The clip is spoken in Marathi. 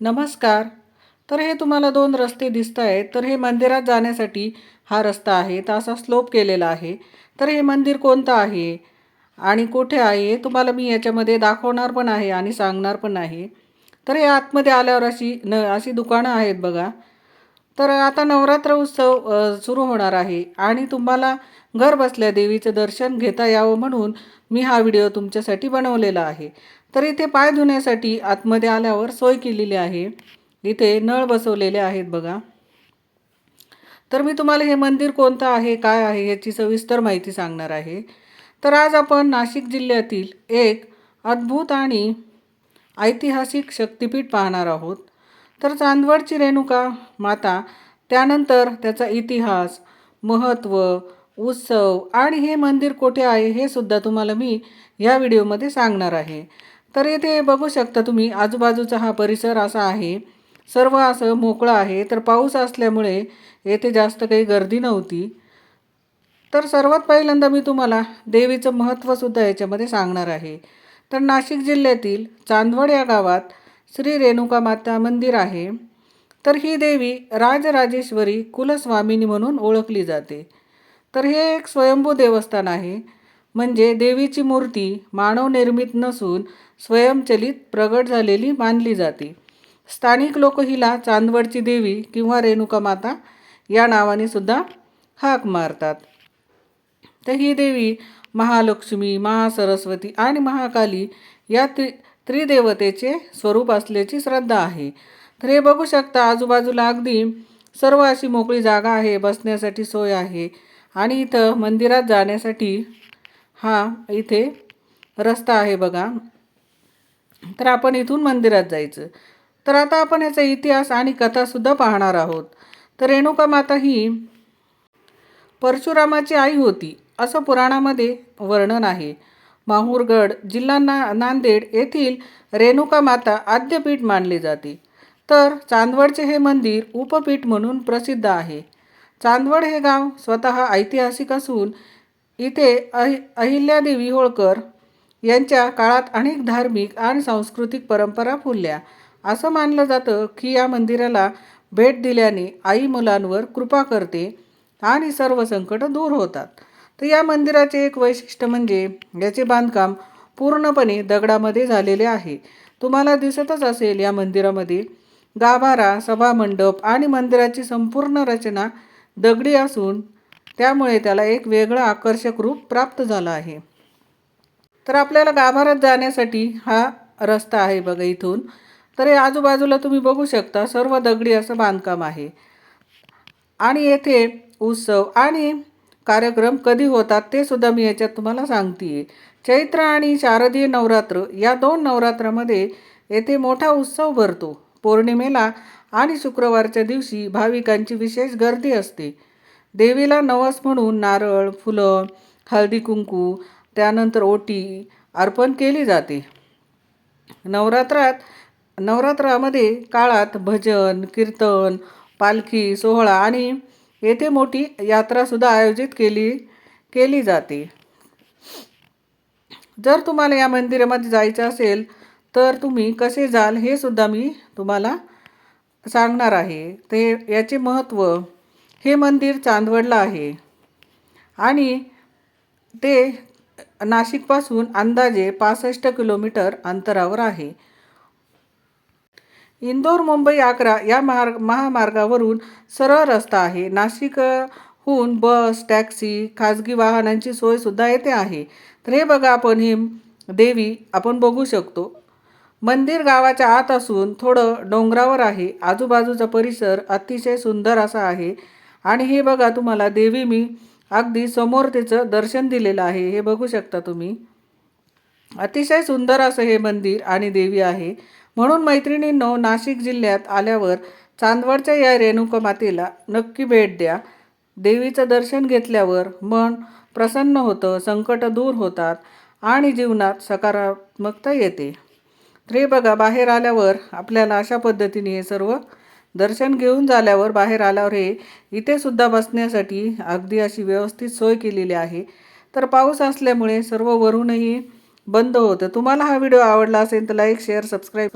नमस्कार. तर हे तुम्हाला दोन रस्ते दिसत आहेत. तर हे मंदिरात जाण्यासाठी हा रस्ता आहे. तर असा स्लोप केलेला आहे. तर हे मंदिर कोणतं आहे? आणि कुठे आहे? तुम्हाला मी याच्यामध्ये दाखवणार पण आहे आणि सांगणार पण आहे. तर हे आतमध्ये आल्यावर अशी न अशी दुकानं आहेत बघा. तर आता नवरात्र उत्सव सुरू होणार आहे आणि तुम्हाला घर बसल्या देवीचं दर्शन घेता यावं म्हणून मी हा व्हिडिओ तुमच्यासाठी बनवलेला आहे. तर इथे पाय धुण्यासाठी आतमध्ये आल्यावर सोय केलेली आहे. इथे नळ बसवलेले आहेत बघा. तर मी तुम्हाला हे मंदिर कोणतं आहे काय आहे याची सविस्तर माहिती सांगणार आहे. तर आज आपण नाशिक जिल्ह्यातील एक अद्भुत आणि ऐतिहासिक शक्तिपीठ पाहणार आहोत. तर चांदवडची रेणुका माता त्यानंतर त्याचा इतिहास महत्त्व उत्सव आणि हे मंदिर कोठे आहे हे सुद्धा तुम्हाला मी या व्हिडिओमध्ये सांगणार आहे. तर येथे बघू शकता तुम्ही आजूबाजूचा हा परिसर असा आहे. सर्व असं मोकळं आहे. तर पाऊस असल्यामुळे येथे जास्त काही गर्दी नव्हती. तर सर्वात पहिल्यांदा मी तुम्हाला देवीचं महत्त्वसुद्धा याच्यामध्ये सांगणार आहे. तर नाशिक जिल्ह्यातील चांदवड या गावात श्री रेणुका माता मंदिर आहे. तर ही देवी राजराजेश्वरी कुलस्वामिनी म्हणून ओळखली जाते. तर हे एक स्वयंभू देवस्थान आहे. म्हणजे देवीची मूर्ती मानवनिर्मित नसून स्वयंचलित प्रगट झालेली मानली जाते. स्थानिक लोक हिला चांदवडची देवी किंवा रेणुका माता या नावाने सुद्धा हाक मारतात. तर ही देवी महालक्ष्मी महासरस्वती आणि महाकाली या त्रि त्रिदेवतेचे स्वरूप असल्याची श्रद्धा आहे. तर हे बघू शकता आजूबाजूला अगदी सर्व अशी मोकळी जागा आहे बसण्यासाठी सोय आहे. आणि इथं मंदिरात जाण्यासाठी हा इथे रस्ता आहे बघा. तर आपण इथून मंदिरात जायचं. तर आता आपण याचा इतिहास आणि कथासुद्धा पाहणार आहोत. तर रेणुका माता ही परशुरामाची आई होती असं पुराणामध्ये वर्णन आहे. माहूरगड जिल्हा ना नांदेड येथील रेणुका माता आद्यपीठ मानले जाते. तर चांदवडचे हे मंदिर उपपीठ म्हणून प्रसिद्ध आहे. चांदवड हे गाव स्वतः ऐतिहासिक असून इथे अहि अहिल्यादेवी होळकर यांच्या काळात अनेक धार्मिक आणि सांस्कृतिक परंपरा फुलल्या. असं मानलं जातं की या मंदिराला भेट दिल्याने आई मुलांवर कृपा करते आणि सर्व संकट दूर होतात. तर या मंदिराचे एक वैशिष्ट्य म्हणजे याचे बांधकाम पूर्णपणे दगडामध्ये झालेले आहे. तुम्हाला दिसतच असेल या मंदिरामध्ये गाभारा सभामंडप आणि मंदिराची संपूर्ण रचना दगडी असून त्यामुळे त्याला एक वेगळं आकर्षक रूप प्राप्त झालं आहे. तर आपल्याला गाभाऱ्यात जाण्यासाठी हा रस्ता आहे बघा इथून. तर हे आजूबाजूला तुम्ही बघू शकता सर्व दगडी असं बांधकाम आहे. आणि येथे उत्सव आणि कार्यक्रम कधी होतात ते सुद्धा मी याच्यात तुम्हाला सांगते चैत्र आणि शारदीय नवरात्र या दोन नवरात्रामध्ये येथे मोठा उत्सव भरतो. पौर्णिमेला आणि शुक्रवारच्या दिवशी भाविकांची विशेष गर्दी असते. देवीला नवस म्हणून नारळ फुलं हळदी कुंकू त्यानंतर ओटी अर्पण केली जाते. नवरात्रात नवरात्रामध्ये काळात भजन कीर्तन पालखी सोहळा आणि येथे मोठी यात्रासुद्धा आयोजित केली केली जाते. जर तुम्हाला या मंदिरामध्ये जायचं असेल तर तुम्ही कसे जाल हे सुद्धा मी तुम्हाला सांगणार आहे. ते याचे महत्त्व हे मंदिर चांदवडला आहे. आणि ते नाशिकपासून अंदाजे पासष्ट किलोमीटर अंतरावर आहे. इंदोर मुंबई आग्रा या मार्ग महामार्गावरून सरळ रस्ता आहे. नाशिकहून बस टॅक्सी खाजगी वाहनांची सोयसुद्धा येथे आहे. तर हे बघा आपण ही देवी आपण बघू शकतो. मंदिर गावाच्या आत असून थोडं डोंगरावर आहे. आजूबाजूचा परिसर अतिशय सुंदर असा आहे. आणि हे बघा तुम्हाला देवी मी अगदी समोर तिचं दर्शन दिलेलं आहे. हे बघू शकता तुम्ही. अतिशय सुंदर असं हे मंदिर आणि देवी आहे. म्हणून मैत्रिणींनो नाशिक जिल्ह्यात आल्यावर चांदवडच्या या रेणुका मातेला नक्की भेट द्या. देवीचं दर्शन घेतल्यावर मन प्रसन्न होतं संकट दूर होतात आणि जीवनात सकारात्मकता येते. रे बघा बाहेर आल्यावर आपल्याला अशा पद्धतीने हे सर्व दर्शन घेऊन झाल्यावर बाहेर आल्यावर हे इथे सुद्धा बसण्यासाठी अगदी अशी व्यवस्थित सोय केलेली आहे. तर पाऊस असल्यामुळे सर्व वरूनही बंद होतं. तुम्हाला हा व्हिडिओ आवडला असेल तर लाईक शेअर सबस्क्राईब